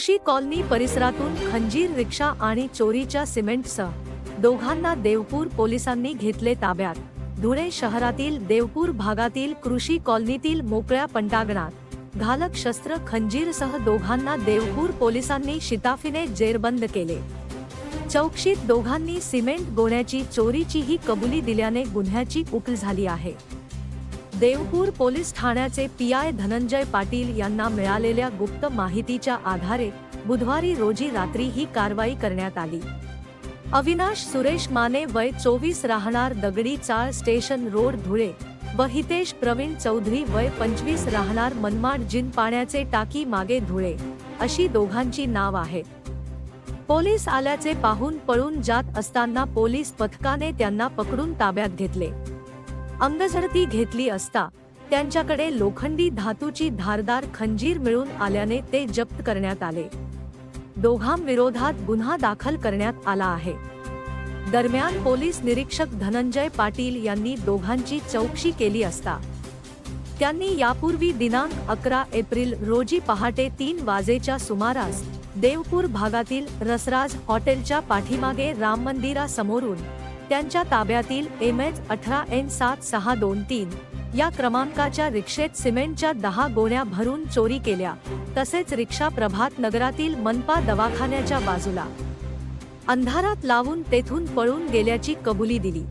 कृषी कॉलनी परिसरातून खंजीर रिक्षा आणि चोरीच्या सिमेंटसह दोघांना देवपूर पोलिसांनी घेतले ताब्यात. धुळे शहरातील देवपूर भागातील कृषी कॉलनीतील मोकळ्या पंटागणात घालक शस्त्र खंजीरसह दोघांना देवपूर पोलिसांनी शिताफीने जेरबंद केले. चौकशीत दोघांनी सिमेंट गोण्याची चोरीचीही कबुली दिल्याने गुन्ह्याची उकल झाली आहे. देवपूर पोलीस ठाण्याचे पी आय धनंजय पाटील यांना मिळालेल्या गुप्त माहितीच्या आधारे बुधवारी रोजी रात्री ही कारवाई करण्यात आली. अविनाश सुरेश माने वय चोवीस राहणार दगडी चाळ स्टेशन रोड धुळे व हितेश प्रवीण चौधरी वय पंचवीस राहणार मनमाड जिन पाण्याचे टाकी मागे धुळे अशी दोघांची नाव आहे पोलीस आल्याचे पाहून पळून जात असताना पोलीस पथकाने त्यांना पकडून ताब्यात घेतले. अंगझडती घेतली असता त्यांच्याकडे लोखंडी धातूची धारदार खंजीर मिळून आल्याने ते जप्त करण्यात आले. दोघांविरोधात गुन्हा दाखल करण्यात आला आहे. दरम्यान पोलीस निरीक्षक धनंजय पाटील यांनी दोघांची चौकशी केली असता. त्यांनी यापूर्वी दिनांक अकरा एप्रिल रोजी पहाटे तीन वाजेच्या सुमारास देवपूर भागातील रसराज हॉटेलच्या पाठीमागे राम मंदिरासमोरून त्यांच्या ताब्यातील एम एच अठरा एन सात सहा दोन तीन या क्रमांकाच्या रिक्षेत सिमेंटच्या दहा गोण्या भरून चोरी केल्या तसेच रिक्षा प्रभात नगरातील मनपा दवाखान्याच्या बाजूला अंधारात लावून तेथून पळून गेल्याची कबुली दिली.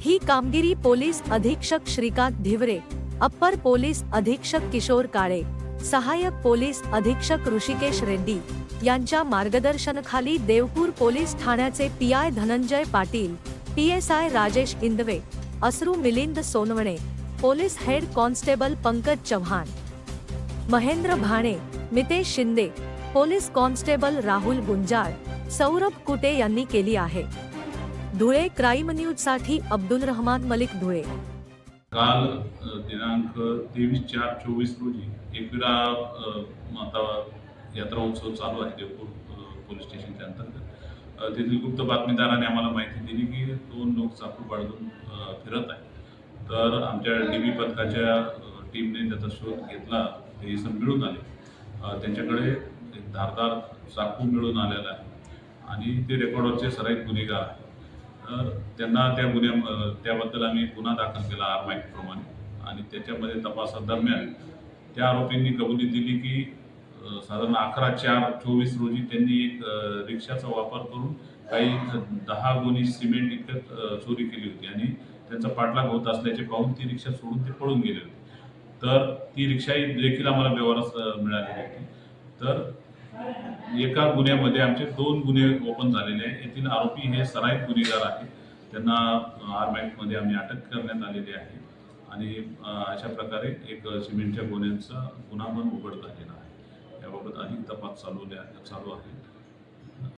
ही कामगिरी पोलीस अधीक्षक श्रीकांत धिवरे अप्पर पोलीस अधीक्षक किशोर काळे सहाय्यक पोलीस अधीक्षक ऋषिकेश रेड्डी यांच्या मार्गदर्शनाखाली देवपूर पोलीस ठाण्याचे P I Dhananjay Patil P S I Rajesh Indave असरू Milind Sonawane police head constable Pankaj Chavan Mahendra Bhane Mitesh Shinde police constable Rahul Gunjal Saurabh Kute यांनी केली आहे. धुळे क्राईम न्यूजसाठी अब्दुल रहमान मलिक धुळे. काल दिनांक तेवीस चार चोवीस रोजी एकविरा माता यात्रा उत्सव चालू आहे देवपूर पोलीस स्टेशनच्या अंतर्गत. तेथील गुप्त बातमीदाराने आम्हाला माहिती दिली की दोन लोक चाकू बाळगून फिरत आहेत. तर आमच्या डी बी पथकाच्या टीमने त्याचा शोध घेतला ते इसम मिळून आले त्यांच्याकडे एक धारदार चाकू मिळून आलेला आहे. आणि ते रेकॉर्डवरचे सराईत गुन्हेगार आहे त्यांना त्या गुन्ह्या त्याबद्दल आम्ही गुन्हा दाखल केला आरमाईकप्रमाणे आणि त्याच्यामध्ये तपासादरम्यान त्या आरोपींनी कबुली दिली की साधारण अकरा चार चोवीस रोजी त्यांनी एक रिक्षाचा वापर करून काही दहा गुणी सिमेंट इतकं चोरी केली होती. आणि त्यांचा पाठलाग होत असल्याचे पाहून ती रिक्षा सोडून ते पळून गेले होते. तर ती रिक्षाही देखील आम्हाला व्यवहारास मिळाली होती तर एका गुन्ह्यामध्ये आमचे दोन गुन्हे ओपन झालेले आहे येथील आरोपी हे सराईत गुन्हेगार आहेत. त्यांना आर्मॅक्टमध्ये आम्ही अटक करण्यात आलेली आहे. आणि अशा प्रकारे एक सिमेंटच्या गुन्ह्यांचा गुन्हा पण उघड झालेला आहे. याबाबत अधिक तपास चालू चालू आहे.